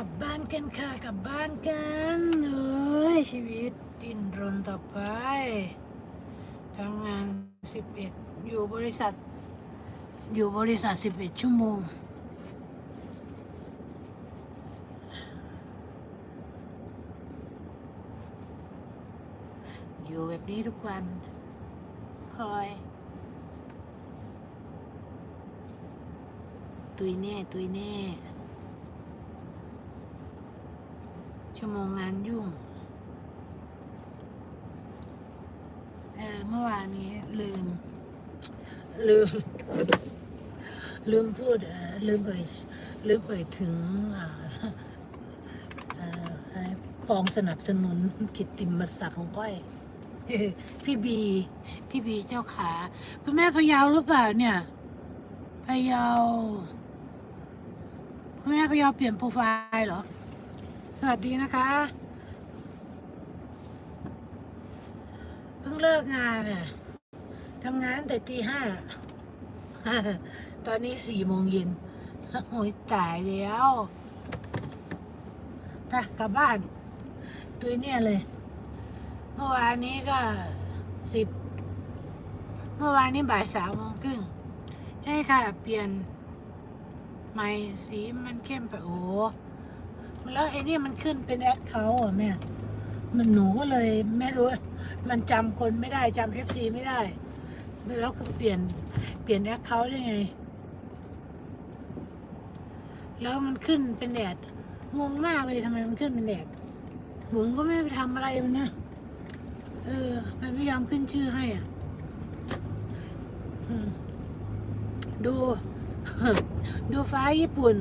ลับบ้านกันค่ะกลับบ้านกันเอ้ยชีวิตดิ้นรนต่อไปทำงานสิบเอ็ดอยู่บริษัท อยู่บริษัทสิบเอ็ดชั่วโมงอยู่แบบนี้ทุกวันคอย ตุยแน่ ตุยแน่ ชั่วโมงงานยุ่ง เออเมื่อวานนี้ลืม ลืม ลืมพูดลืมเอ่ยลืมเอ่ยถึงอ่าเอ่ออะไรกองสนับสนุนกิตติมศักดิ์ของก้อยพี่บี พี่บีเจ้าขาคุณแม่พยาหรือเปล่าเนี่ยพยาคุณแม่พยาเปลี่ยนโปรไฟล์เหรอ สวัสดีนะคะเพิ่งเลิกงานน่ะทำงานแต่ตีห้า ตอนนี้สี่โมงเย็นโอ้ยตายแล้วไปกลับบ้านตุยเนี่ยเลย เมื่อวานนี้ก็สิบ เมื่อวานนี้บ่ายสามโมงครึ่ง ใช่ค่ะ เปลี่ยนใหม่สีมันเข้มไปโอ้ แล้วไอ้นี่มันขึ้นเป็นแอดเขาอะแม่ มันหนูก็เลยไม่รู้ มันจำคนไม่ได้จำเอฟซีไม่ได้ แล้วก็เปลี่ยนเปลี่ยนแอคเคาท์ได้ไง แล้วมันขึ้นเป็นแดดงงมากเลยทำไมมันขึ้นเป็นแดดผมก็ไม่ไปทำอะไรมันนะ เออ มันไม่ยอมขึ้นชื่อให้อะดู ดูฟ้าญี่ปุ่น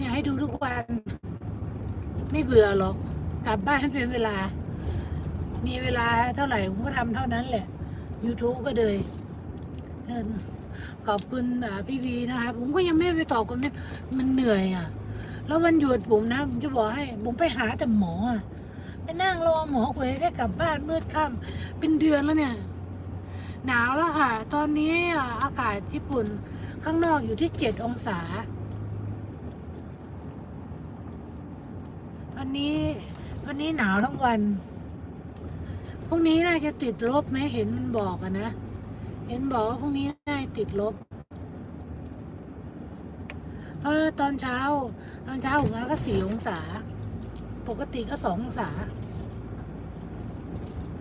เนี่ยให้ดูทุกวัน ไม่เบื่อหรอก กลับบ้านเป็นเวลา มีเวลาเท่าไหร่ผมก็ทำเท่านั้นแหละ YouTube ก็เลยขอบคุณพี่วีนะคะผมก็ยังไม่ไปตอบคอมเมนต์มันเหนื่อยอะ แล้ววันหยุดผมนะผมจะบอกให้ผมไปหาแต่หมอไปนั่งรอหมอกว่าจะได้กลับบ้านมืดค่ำเป็นเดือนแล้วเนี่ย หนาวแล้วค่ะ ตอนนี้อะอากาศญี่ปุ่นข้างนอกอยู่ที่เจ็ดองศา วันนี้ วันนี้หนาวทั้งวันพรุ่งนี้น่าจะติดลบไหมเห็นมันบอกอะนะเห็นบอกว่าพรุ่งนี้น่าจะติดลบเออตอนเช้า ตอนเช้าผมมาก็สี่องศา ปกติก็สององศา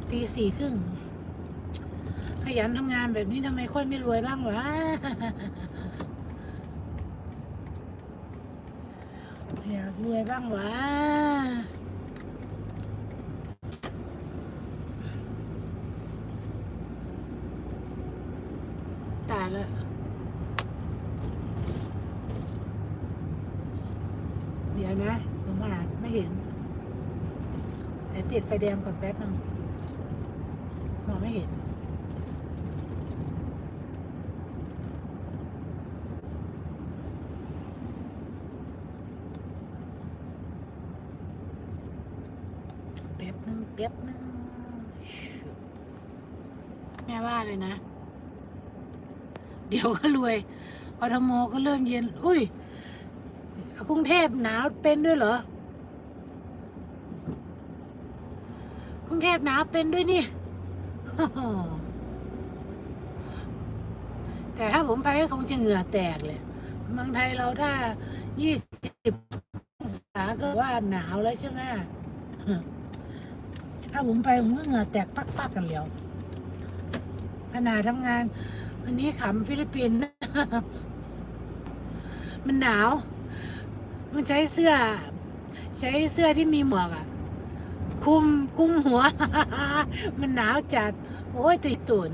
ตีสี่ครึ่งขยันทำงานแบบนี้ทำไมค่อยไม่รวยบ้างวะ อยากรวยบ้างวะตายแล้วเดี๋ยวนะผมอ่านไม่เห็นเดี๋ยวติดไฟแดงก่อนแป๊บนึงมองไม่เห็น แป๊บ นึงแป๊บนึงแม่ว่าเลยนะ เดี๋ยวก็รวยกทมก็เริ่มเย็น อุ้ยกรุงเทพหนาวเป็นด้วยเหรอกรุงเทพหนาวเป็นด้วยนี่ แต่ถ้าผมไปก็คงจะเหงื่อแตกเลยเมืองไทยเราถ้ายี่สิบองศาก็ว่าหนาวแล้วใช่ไหมาผมไปผมก็เหงื่อแตกปักๆกันแล้วขนาดทำงาน วันนี้ขำฟิลิปปินส์ มันหนาว มันใช้เสื้อ ใช้เสื้อที่มีหมวกอะคุมคุมหัว มันหนาวจัด โอ้ยติดตุน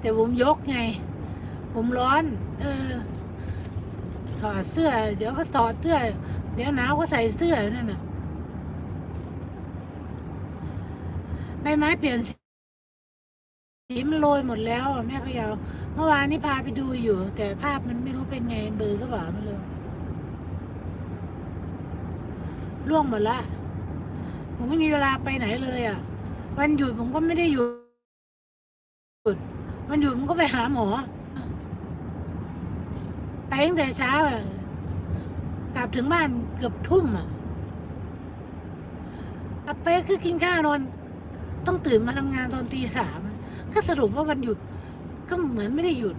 แต่ผมยกไง ผมร้อน เออถอดเสื้อ เดี๋ยวก็ถอดเสื้อ เดี๋ยวหนาวก็ใส่เสื้อนั่นน่ะ ใบ ไม้เปลี่ยนสีมันโรยหมดแล้วแม่พยาเมื่อวานนี้พาไปดูอยู่ แต่ภาพมันไม่รู้เป็นไงเบลอหรือเปล่าไม่รู้ล่วงหมดละผมไม่มีเวลาไปไหนเลยอะ วันหยุดผมก็ไม่ได้หยุดวันหยุดผมก็ไปหาหมอไปตั้งแต่เช้าอะกลับถึงบ้านเกือบทุ่มอะกลับไปคือกินข้าวนอน ต้องตื่นมาทำงานตอนตีสามก็สรุปว่าวันหยุด ก็เหมือนไม่ได้หยุด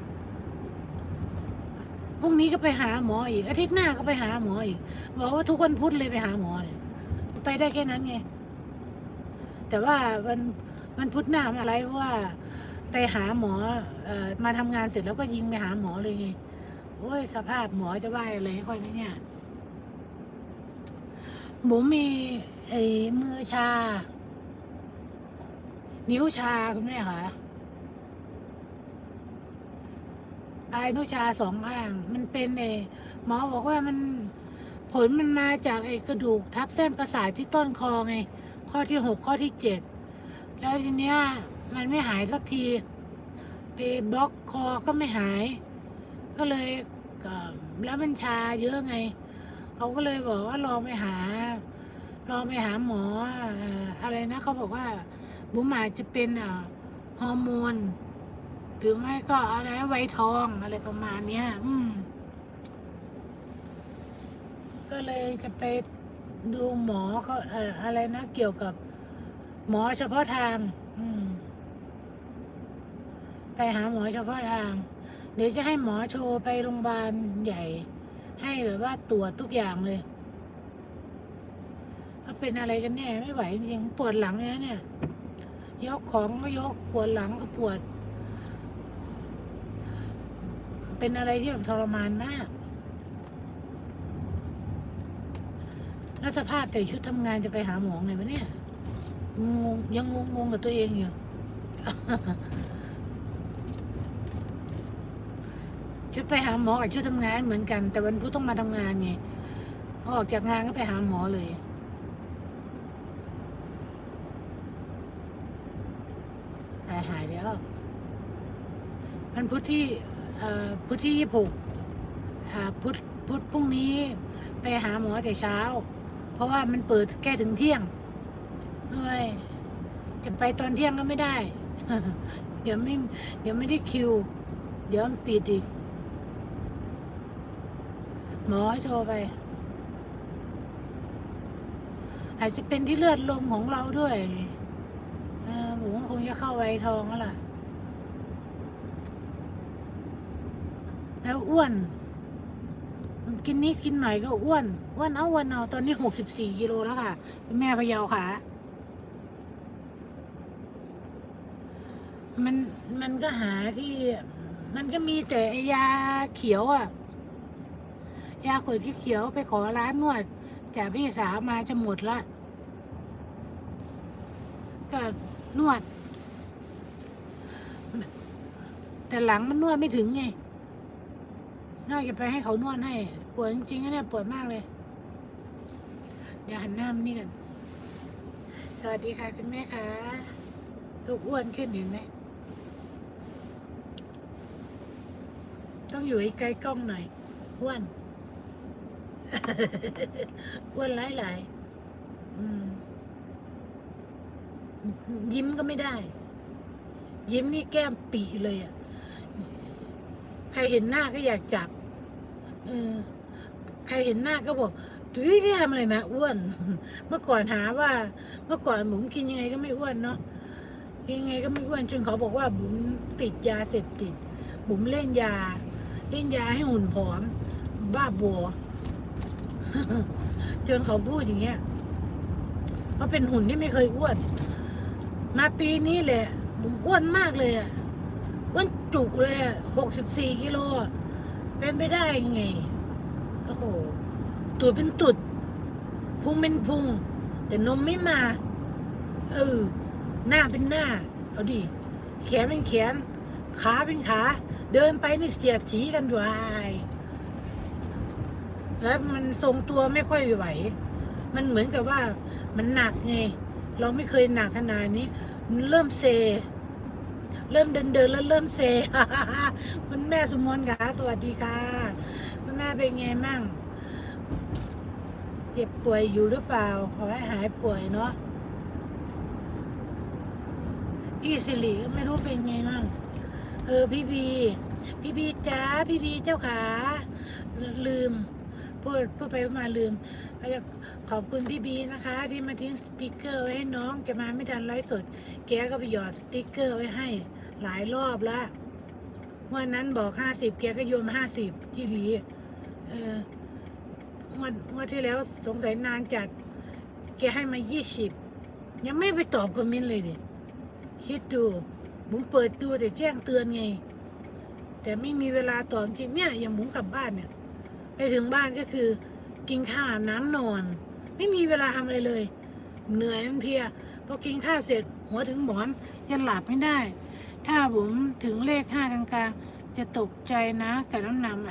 พรุ่งนี้ก็ไปหาหมออีกอาทิตย์หน้าก็ไปหาหมออีกบอกว่าทุกวันพุธเลยไปหาหมอเนี่ยไปได้แค่นั้นไงแต่ว่าวันวันพุธหน้ามาอะไรเพราะว่าไปหาหมอเอ่อมาทำงานเสร็จแล้วก็ยิงไปหาหมอเลยไงโอ้ยสภาพหมอจะว่าอะไรให้ค่อยไหมเนี่ยหมูมีไอ้มือชา นิ้วชาคุณแม่คะปลายนิ้วชาสองข้าง มันเป็นเอหมอบอกว่ามันผลมันมาจากไอ้กระดูกทับเส้นประสาทที่ต้นคอไง ข้อที่หกข้อที่เจ็ดแล้วทีเนี้ยมันไม่หายสักที ไปบล็อกคอก็ไม่หาย ก็เลยแล้วมันชาเยอะไงเขาก็เลยบอกว่าลองไปหาลองไปหาหมออะไรนะเขาบอกว่า บุ๋มอาจจะเป็นอ่าฮอร์โมนหรือไม่ก็อะไรไวทองอะไรประมาณเนี้ย อืม ก็เลยจะไปดูหมอเขาเอออะไรนะ เกี่ยวกับ หมอเฉพาะทาง อืม ไปหาหมอเฉพาะทาง เดี๋ยวจะให้หมอโชว์ไปโรงพยาบาลใหญ่ ให้แบบว่าตรวจทุกอย่างเลยว่าเป็นอะไรกันแน่ไม่ไหวจริงปวดหลังเลยเนี่ย ยกของก็ยกปวดหลังก็ปวด เป็นอะไรที่แบบทรมานมากแล้วสภาพแต่ชุดทำงานจะไปหาหมอไงวะเนี่ยงงยังงงงๆกับตัวเองอยู่ชุดไปหาหมอกับชุดทำงานเหมือนกัน แต่วันพุธต้องมาทำงานไงออกจากงานก็ไปหาหมอเลย หายหายแล้ววันพุธที่พุธที่ยี่หกพุธพุธพรุ่งนี้ไปหาหมอแต่เช้า เพราะว่ามันเปิดแค่ถึงเที่ยงเฮ้ยจะไปตอนเที่ยงก็ไม่ได้ เดี๋ยวไม่เดี๋ยวไม่ได้คิว เดี๋ยวติดอีก หมอให้โทรไป อาจจะเป็นที่เลือดลมของเราด้วย คงจะเข้าไวทองแล้วล่ะ แล้วอ้วนกินนี้กินหน่อยก็อ้วน อ้วนเอาอ้วนเอา ตอนนี้หกสิบสี่กิโลแล้วค่ะ แม่พะเยาค่ะ มันมันก็หาที่ มันก็มีแต่ยาเขียวอะ ยาขวดที่เขียวไปขอร้านนวดจากพี่สาวมาจะหมดละก็นวด แต่หลังมันนวดไม่ถึงไงนอกจากไปให้เขานวดให้ปวดจริงๆนะเนี่ยปวดมากเลย เดี๋ยวหันหน้ามานี่กันสวัสดีค่ะคุณแม่คะลูกอ้วนขึ้นเห็นไหมต้องอยู่ใใกล้กล้องหน่อยอ้วนอ้วนหลายหลายๆยิ้มก็ไม่ได้ ยิ้มนี่แก้มปีเลยอะ ใครเห็นหน้าก็อยากจับเออใครเห็นหน้าก็บอกดุยได้ทำอะไรมาอ้วน เมื่อก่อนหาว่า เมื่อก่อนบุ๋มกินยังไงก็ไม่อ้วนเนาะกินยังไงก็ไม่อ้วนจนเขาบอกว่าบุ๋มติดยาเสพติด บุ๋มเล่นยา เล่นยาให้หุ่นผอม บ้าบัวจนเขาพูดอย่างเงี้ยว่าเป็นหุ่นที่ไม่เคยอ้วน มาปีนี้แหละผมอ้วนมากเลยอะ จุกเลยอะหกสิบสี่กิโล เป็นไปได้ยังไง โอ้โหตูดเป็นตุด พุงเป็นพุง แต่นมไม่มา เออ หน้าเป็นหน้า เอาดิ แขนเป็นแขน ขาเป็นขา เดินไปนี่เสียดสีกันด้วย แล้วมันทรงตัวไม่ค่อยไหว มันเหมือนกับว่ามันหนักไง เราไม่เคยหนักขนาดนี้ เริ่มเซ เริ่มเดินเดินแล้วเริ่มเซคุณแม่สมนค่ะ สวัสดีค่ะ คุณแม่เป็นไงมั่ง เจ็บป่วยอยู่หรือเปล่า ขอให้หายป่วยเนาะพี่สิริก็ไม่รู้เป็นไงมั่ง เออพี่บี พี่บีจ้าพี่บีเจ้าขา ลืมพูดพูดไปพูดมาลืมก็จะขอบคุณพี่บีนะคะ ที่มาทิ้งสติกเกอร์ไว้ให้น้องแกมาไม่ทันไลฟ์สด แกก็ไปหยอดสติกเกอร์ไว้ให้ หลายรอบละวันนั้นบอกห้าสิบแกก็โยมห้าสิบที่ดี เออวันวันที่แล้วสงสัยนานจัด แกให้มายี่สิบยังไม่ไปตอบคอมเมนต์เลยเนี่ยคิดดูผมเปิดดูแต่แจ้งเตือนไง แต่ไม่มีเวลาตอบจริงเนี่ยอย่างผมกลับบ้านเนี่ย ไปถึงบ้านก็คือ กินข้าวอาบน้ำนอน ไม่มีเวลาทำอะไรเลย เหนื่อยมันเพลียพอกินข้าวเสร็จหัวถึงหมอนยังหลับไม่ได้ ถ้าผมถึงเลขห้ากลางๆ จะตกใจนะกับน้ำนำ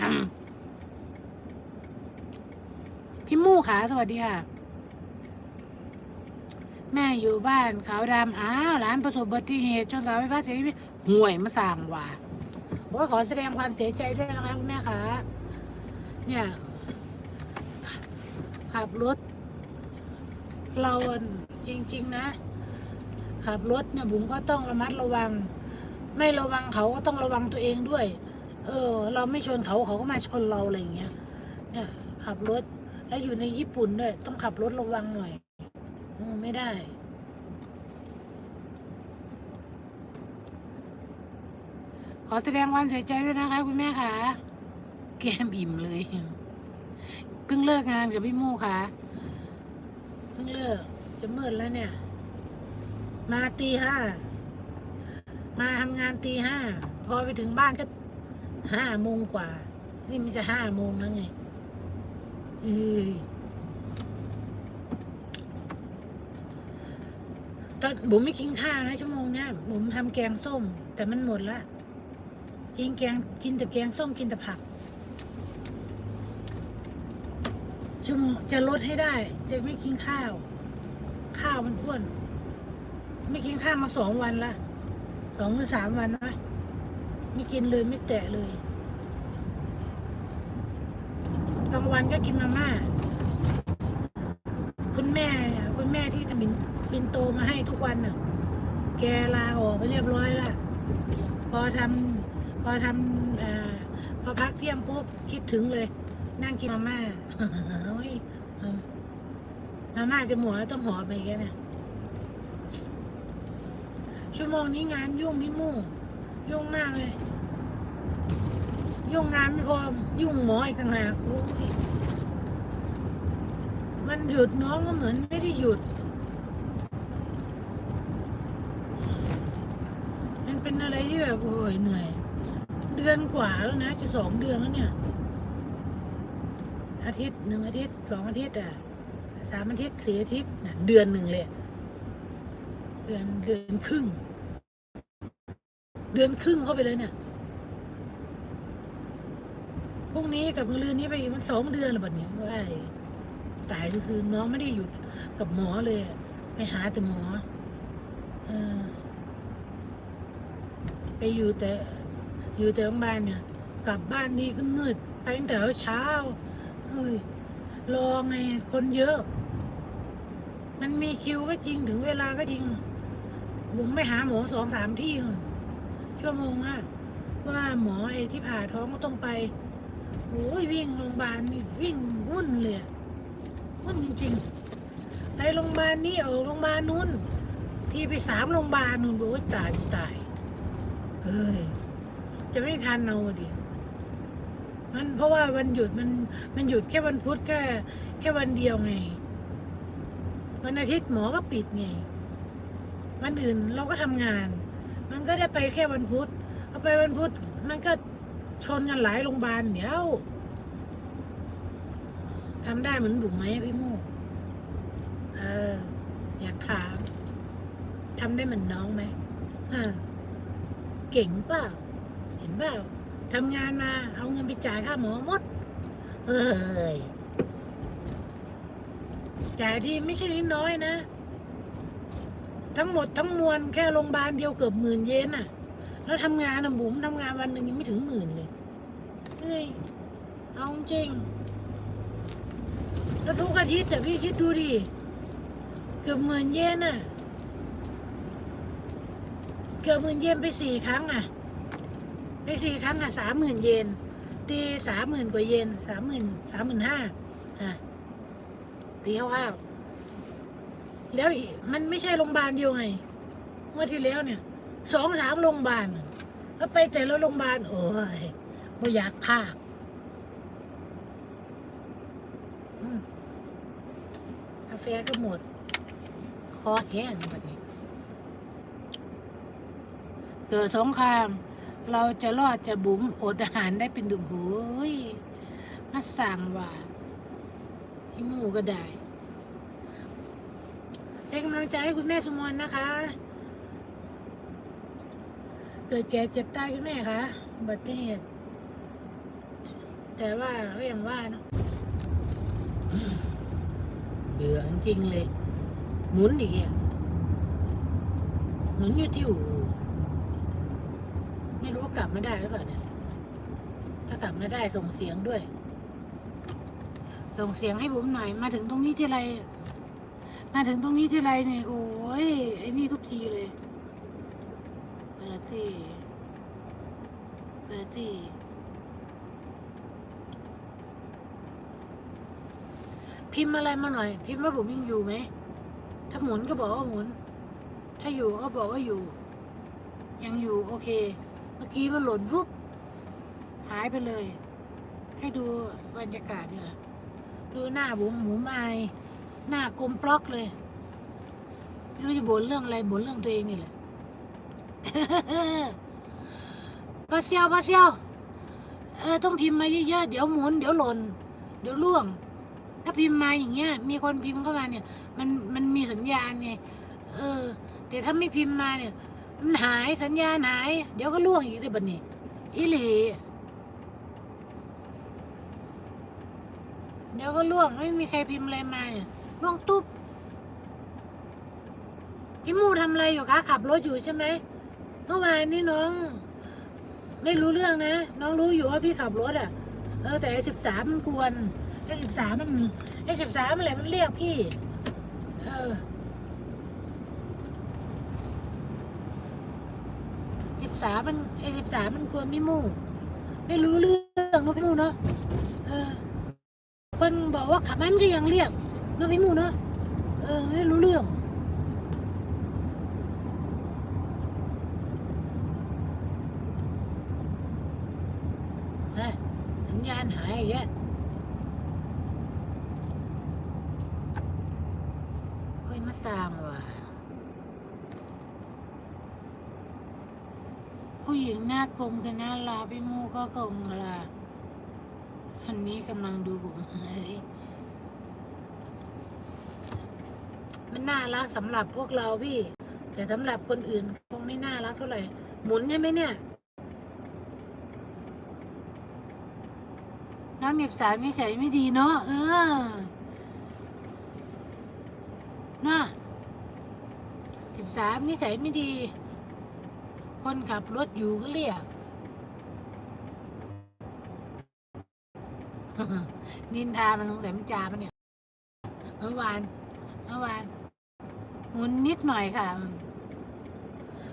พี่มู่ขาสวัสดีค่ะ แม่อยู่บ้านขาวดำอ้าวหลานประสบอุบัติเหตุจนเสาไฟฟ้าเสียชีวิตห่วยมาสั่งว่ะโอ้ยขอแสดงความเสียใจด้วยนะคะคุณแม่คะเนี่ย ขับรถ เราจริง ๆ นะ ขับรถเนี่ยบุ๋มก็ต้องระมัดระวัง ไม่ระวังเขาก็ต้องระวังตัวเองด้วย เออ เราไม่ชนเขาเขาก็มาชนเราอะไรอย่างเงี้ย เนี่ย ขับรถ แล้วอยู่ในญี่ปุ่นด้วย ต้องขับรถระวังหน่อยออไม่ได้ ขอแสดงความเสียใจด้วยนะคะ คุณแม่ค่ะ แก้มอิ่มเลย เพิ่งเลิกงานกับพี่มู่ค่ะ เพิ่งเลิก จะมืดแล้วเนี่ย มาตีห้า มาทำงานตีห้าพอไปถึงบ้านก็ห้าโมงกว่า นี่มันจะห้าโมงแล้วไงเอ้ยตอนบุ๋มไม่กินข้าวนะชั่วโมงเนี้ยบุ๋มทำแกงส้ม แต่มันหมดละกินแกงกินแต่แกงส้มกินแต่ผัก ชั่วโมงจะลดให้ได้ จะไม่กินข้าว ข้าวมันอ้วน ไม่กินข้าวมาสองวันละ สองหรือสามวันนะไม่กินเลยไม่แตะเลยกลางวันก็กินมาม่า คุณแม่ คุณแม่ที่ทำบินบินโตมาให้ทุกวันน่ะ แกลาออกไปเรียบร้อยละพอทำพอทำอพอพักเที่ยงปุ๊บคิดถึงเลย นั่งกินมาม่าเฮ้ยมาม่าจะหมดแล้วต้องหอไปแกเนี่ย ชั่วโมงนี้งานยุ่งนี่มู่ยุ่งมากเลย ยุ่งงานไม่พอยุ่งหมออีกต่างหากโอ้ยมันหยุดน้องก็เหมือนไม่ได้หยุด มันเป็นอะไรที่แบบโอ้ยเหนื่อย เดือนกว่าแล้วนะ จะสองเดือนแล้วเนี่ย อาทิตย์หนึ่งอาทิตย์สองอาทิตย์อะสามอาทิตย์สี่อาทิตย์นะเดือนหนึ่งเลย เดือนเดือนครึ่ง เดือนครึ่งเข้าไปเลยเนี่ยพรุ่งนี้กับมือลืนนี้ไปอีกมันสองเดือนแล้วบัดเนี้ยว่าไอ้ตายซื่อน้องไม่ได้หยุดกับหมอเลย ไปหาแต่หมออไปอยู่แต่ อยู่แต่โรงพยาบาลเนี่ย กลับบ้านนี่ก็มืดไปตั้งแต่เช้าเฮ้ยรอไงคนเยอะ มันมีคิวก็จริงถึงเวลาก็จริงบุ๋มไปหาหมอสองสามที่น ชั่วโมงอะว่าหมอไอ้ที่ผ่าท้องก็ต้องไปโอ้ยวิ่งโรงพยาบาลนี่วิ่งวุ่นเลยวุ่นจริงๆไปโรงพยาบาลนี่ออกโรงพยาบาลนู้น ที่ไปสามโรงพยาบาลนู่นโอ้ยตายตายเฮ้ยจะไม่ทันเอาดิมันเพราะว่าวันหยุดมันมันหยุดแค่วันพุธแค่แค่วันเดียวไง วันอาทิตย์หมอก็ปิดไง วันอื่นเราก็ทำงาน มันก็ได้ไปแค่วันพุธเอาไปวันพุธมันก็ชนกันหลายโรงพยาบาลเดี๋ยวทำได้เหมือนบุ๋มไหมพี่โมเออ อยากถามทำได้เหมือนน้องไหมเก่งเปล่า เห็นเปล่าทำงานมา เอาเงินไปจ่ายค่าหมอหมดเฮ้ยจ่ายที่ไม่ใช่นิดน้อยนะ ทั้งหมดทั้งมวลแค่โรงพยาบาลเดียวเกือบหมื่นเยนน่ะ แล้วทำงานนะบุ๋มทำงานวันหนึ่งยังไม่ถึงหมื่นเลยเฮ้ยเอาจริง แล้วทุกอาทิตย์แต่พี่คิดดูดิเกือบหมื่นเยนน่ะ เกือบหมื่นเยนไปสี่ครั้งอะ ไปสี่ครั้งอะสามหมื่นเยนตีสามหมื่นกว่าเยนสามหมื่นสามหมื่นห้าอะตีคร่าๆ แล้วมันไม่ใช่โรงพยาบาลเดียวไง เมื่อที่แล้วเนี่ยสองสามโรงพยาบาลน่ะแล้วไปแต่ละโรงพยาบาลโอ้ยไม่อยากพากอืมกาแฟก็หมด คอแห้งแบบนี้เกิดสงคราม เราจะรอดจะบุ๋มอดอาหารได้เป็นดุมหูยมาสั่งว่าให้หมูก็ได้ เป็นกำลังใจให้คุณแม่สมนนะคะ เกิดแก่เจ็บตายคุณแม่คะอุบัติเหตุแต่ว่าก็ยังว่าเนาะเบื่อจริงเลยหมุนอีกอะหมุนอยู่ที่อู่ไม่รู้กลับไม่ได้หรือเปล่าเนี่ย ถ้ากลับไม่ได้ส่งเสียงด้วย ส่งเสียงให้บุ๋มหน่อยมาถึงตรงนี้ที่ไร มาถึงตรงนี้ที่ไรเนี่ยโอ้ยไอ้นี่ทุกทีเลย เปิดที่เปิดที่พิมพ์อะไรมาหน่อย พิมพ์ว่าผมยังอยู่ไหม ถ้าหมุนก็บอกว่าหมุน ถ้าอยู่ก็บอกว่าอยู่ ยังอยู่โอเค เมื่อกี้มันหล่นรุบหายไปเลย ให้ดูบรรยากาศเนี่ยวดูหน้าบุ๋มหมูไม้ หน้ากลมปลอกเลยไม่รู้จะบ่นเรื่องอะไรบ่นเรื่องตัวเองนี่แหละปาเซียวปาเซียวเออต้องพิมพ์มาเยอะๆเดี๋ยวหมุนเดี๋ยวหล่นเดี๋ยวล่วง ถ้าพิมพ์มาอย่างเงี้ย มีคนพิมพ์เข้ามาเนี่ย มันมันมีสัญญาณไงเออแต่ถ้าไม่พิมพ์มาเนี่ย มันหายสัญญาณหาย เดี๋ยวก็ล่วงอีกเลยบัดนี้อีหลีเดี๋ยวก็ล่วงไม่มีใครพิมพ์อะไรมาเนี่ย ล่วงตุ๊บพี่มูทำอะไรอยู่คะขับรถอยู่ใช่ไหมเมื่อวานนี้น้อง ไม่รู้เรื่องนะ น้องรู้อยู่ว่าพี่ขับรถอะ เออแต่ไอ้สิบสามมันกวนไอ้สิบสามมันไอ้สิบสามอะไรมันเรียกพี่ เออสิบสามมันไอ้สิบสามมันกวนพี่มูไม่รู้เรื่องเนอะพี่มูเนาะเออ คนบอกว่าขับมันก็ยังเรียก เนอะพี่มูนะเออไม่รู้เรื่อง ฮะสัญญาณหายอีกแล้วเฮ้ยมาสร้างว่ะ ผู้หญิงหน้ากลมคือหน้าลาพี่มูก็คงลาอันนี้กำลังดูผมเฮ้ยมั น่ารักสำหรับพวกเราพี่ แต่สำหรับคนอื่นคงไม่น่ารักเท่าไหร่หมุนใช่ไหมเนี่ย น้องเหน็บสายนิสัยไม่ดีเนาะเออน่ะสิบสามนิสัยไม่ดี คนขับรถอยู่ก็เรียกนินทามันสงสัยมันจามันเนี่ยเมื่อวานเมื่อวาน มุนนิดหน่อยค่ะ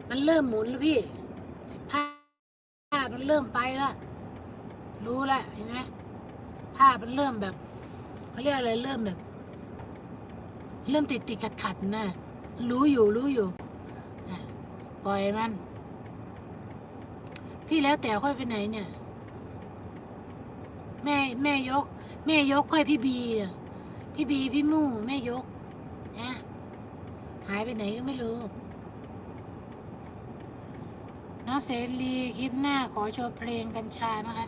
มันเริ่มหมุนแล้วพี่ภาพมันเริ่มไปแล้วรู้แล้วเห็นไหมภาพมันเริ่มแบบเขาเรียกอะไรเริ่มแบบ เริ่มติดติดขัดขัดๆนะรู้อยู่รู้อยู่ปล่อยมัน พี่แล้วแต่ค่อยไปไหนเนี่ย แม่แม่ยก แม่ยกค่อยพี่บีพี่บีพี่มู่แม่ยกนะ หายไปไหนก็ไม่รู้น้องเสรีคลิปหน้าขอโชว์เพลงกัญชานะคะ